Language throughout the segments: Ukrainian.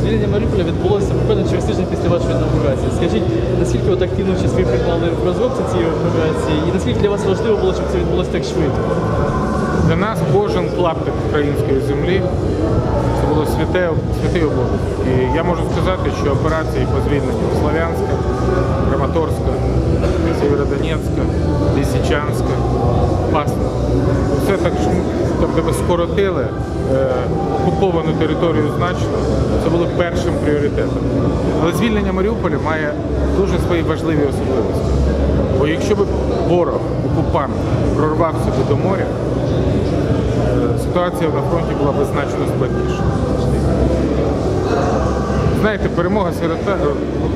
звільнення Маріуполя відбулося буквально через тиждень після вашої інаугурації. Скажіть, наскільки от активну участь ви приймали в розробці цієї операції, і наскільки для вас важливо було, щоб це відбулося так швидко? Для нас кожен клаптик української землі це було святе, святий обов'язок. І я можу сказати, що операції по звільненню Слов'янська, Краматорська, Сєвєродонецька, Лисичанська, Пасна. Все так, що, там, де скоротили е, окуповану територію значно, це було першим пріоритетом. Але звільнення Маріуполя має дуже свої важливі особливості. Бо якщо б ворог, окупант, прорвався би до моря, е, ситуація на фронті була б значно складніша. Знаєте, перемога сирота, е,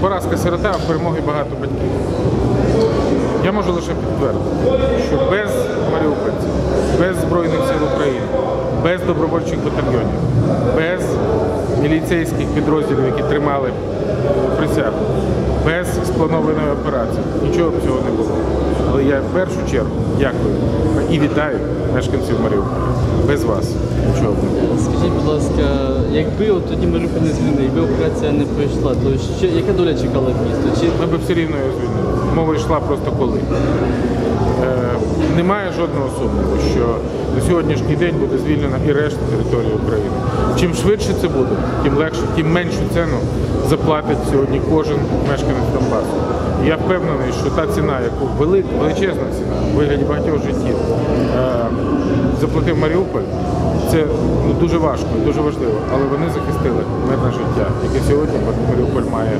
поразка сирота, а перемоги багато батьків. Я можу лише підтвердити, що без маріупольців, без Збройних сил України, без добровольчих батальйонів, без міліцейських підрозділів, які тримали присягу, без спланованої операції, нічого б цього не було. Але я в першу чергу дякую і вітаю мешканців Маріуполя. Без вас нічого б не було. Скажіть, будь ласка, якби от тоді Маріуполь не звільнив, якби операція не пройшла, то ще яка доля чекала в місто? Чи Ми б все рівно його звільнили. Мова йшла просто коли. Немає жодного сумніву, що на сьогоднішній день буде звільнена і решта території України. Чим швидше це буде, тим легше, тим меншу ціну заплатить сьогодні кожен мешканець Донбасу. Я впевнений, що та ціна, яку велика, величезна ціна в вигляді багатьох життів е, заплатив Маріуполь, це ну, дуже важко дуже важливо, але вони захистили мирне життя, яке сьогодні Маріуполь має.